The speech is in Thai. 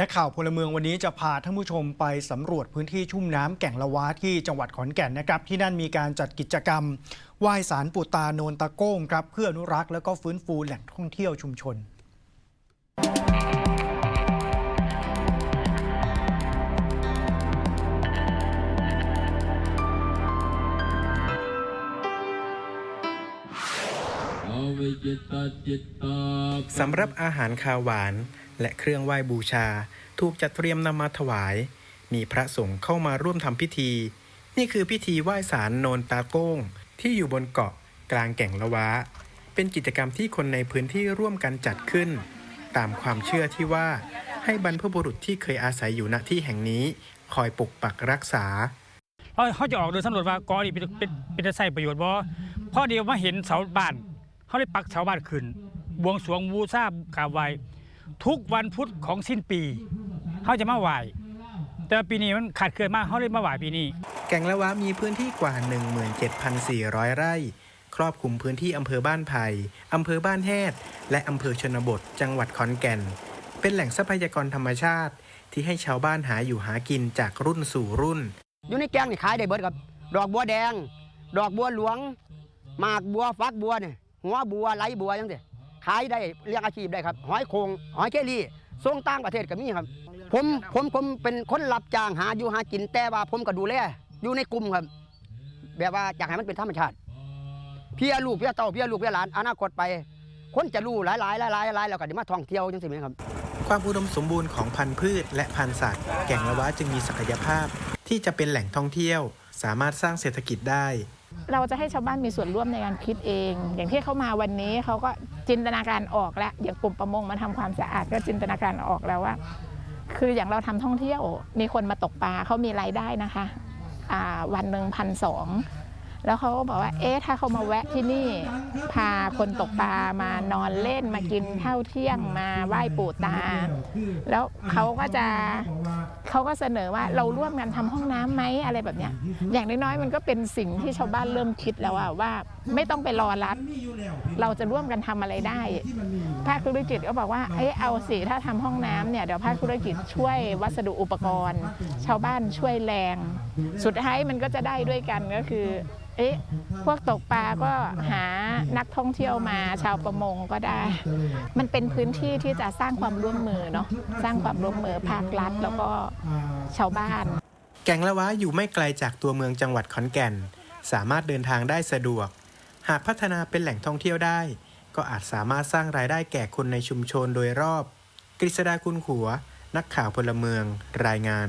นักข่าวพลเมืองวันนี้จะพาท่านผู้ชมไปสำรวจพื้นที่ชุ่มน้ำแก่งละวะที่จังหวัดขอนแก่นนะครับ ที่นั่นมีการจัดกิจกรรมไหว้สารปู่ตาโนนตะโก้งครับเพื่ออนุรักษ์และก็ฟื้นฟูแหล่งท่องเที่ยวชุมชนสำหรับอาหารคาวหวาน และเครื่องไหว้บูชา ถูกจัดเตรียมนำมาถวาย มีพระสงฆ์เข้ามาร่วมทำพิธี นี่คือพิธีไหว้สารโนนตาโก้ง ที่อยู่บนเกาะกลางแก่งละวะ เป็นกิจกรรมที่คนในพื้นที่ร่วมกันจัดขึ้น ตามความเชื่อที่ว่า ให้บรรพบุรุษที่เคยอาศัยอยู่ณที่แห่งนี้ คอยปกปักรักษาเขาเขาจะออกเดินสำรวจว่ากอนี่เป็นเป็นเป็นจะใส่ประโยชน์บ่พอเดียวมาเห็นเสาบ้านเขาได้ปักเสาบ้านขึ้นบวงสรวงบูชากราบไหว้ ทุกวันพุธของสิ้นปีเขาจะมาไหว้แต่ว่าปีนี้มันขาดเกินมากเขาเลยมาไหว้ปีนี้ แก่งละวะมีพื้นที่กว่า 17,400 ไร่ ครอบคลุมพื้นที่อำเภอบ้านไผ่อำเภอบ้านแฮดและอำเภอชนบท จังหวัดขอนแก่น เป็นแหล่งทรัพยากรธรรมชาติ ที่ให้ชาวบ้านหาอยู่หากินจากรุ่นสู่รุ่น อยู่ในแกงนี่ขายได้เบิดครับ ดอกบัวแดง ดอกบัวหลวงหมากบัวฟักบัวเนี่ยหัวบัวไหลบัวยังสิ ขายได้เรียกอาชีพได้ครับหอยโขงหอยเคลี่ส่งต่างประเทศก็มีครับ ผมผมผมเป็นคนรับจ้างหาอยู่หากินแต่ว่าผมก็ดูแลอยู่ในกลุ่มครับ แบบว่าอยากให้มันเป็นธรรมชาติ เพี่อลูกเพี่อเต่าเพี่อลูกเพี่อหลานอนาคตไป คนจะรู้หลายๆหลายหลายแล้วก็ได้มาท่องเที่ยวจังสิไหมครับ ความอุดมสมบูรณ์ของพันธุ์พืช และพันธุ์สัตว์ แก่งละวะจึงมีศักยภาพ ที่จะเป็นแหล่งท่องเที่ยว สามารถสร้างเศรษฐกิจได้ เราจะให้ชาวบ้านมีส่วนร่วมในการคิดเอง อย่างที่เขามาวันนี้เขาก็จินตนาการออกแล้ว อย่างกลุ่มประมงมาทำความสะอาดก็จินตนาการออกแล้วว่า คืออย่างเราทำท่องเที่ยว มีคนมาตกปลาเขามีรายได้นะคะวันหนึ่งพันสอง แล้วเขาก็บอกว่า เอ๊ะ ถ้าเขามาแวะที่นี่ พาคนตกปลามานอนเล่นมากินข้าวเที่ยงมาไหว้ปู่ตา แล้วเขาก็จะเขาก็เสนอว่าเราร่วมกันทำห้องน้ำไหมอะไรแบบเนี้ย อย่างน้อยๆมันก็เป็นสิ่งที่ชาวบ้านเริ่มคิดแล้วว่าไม่ต้องไปรอรัฐ เราจะร่วมกันทำอะไรได้ ภาคธุรกิจก็บอกว่า เอ้ยเอาสิถ้าทำห้องน้ำเนี่ยเดี๋ยวภาคธุรกิจช่วยวัสดุอุปกรณ์ ชาวบ้านช่วยแรง สุดท้ายมันก็จะได้ด้วยกันก็คือเอ๊ะพวกตกปลาก็หานักท่องเที่ยวมาชาวประมงก็ได้ มันเป็นพื้นที่ที่จะสร้างความร่วมมือเนาะสร้างความร่วมมือภาครัฐแล้วก็ชาวบ้าน แก่งละวะอยู่ไม่ไกลจากตัวเมืองจังหวัดขอนแก่น สามารถเดินทางได้สะดวก หากพัฒนาเป็นแหล่งท่องเที่ยวได้ ก็อาจสามารถสร้างรายได้แก่คนในชุมชนโดยรอบ กฤษดาคุณขัว นักข่าวพลเมืองรายงาน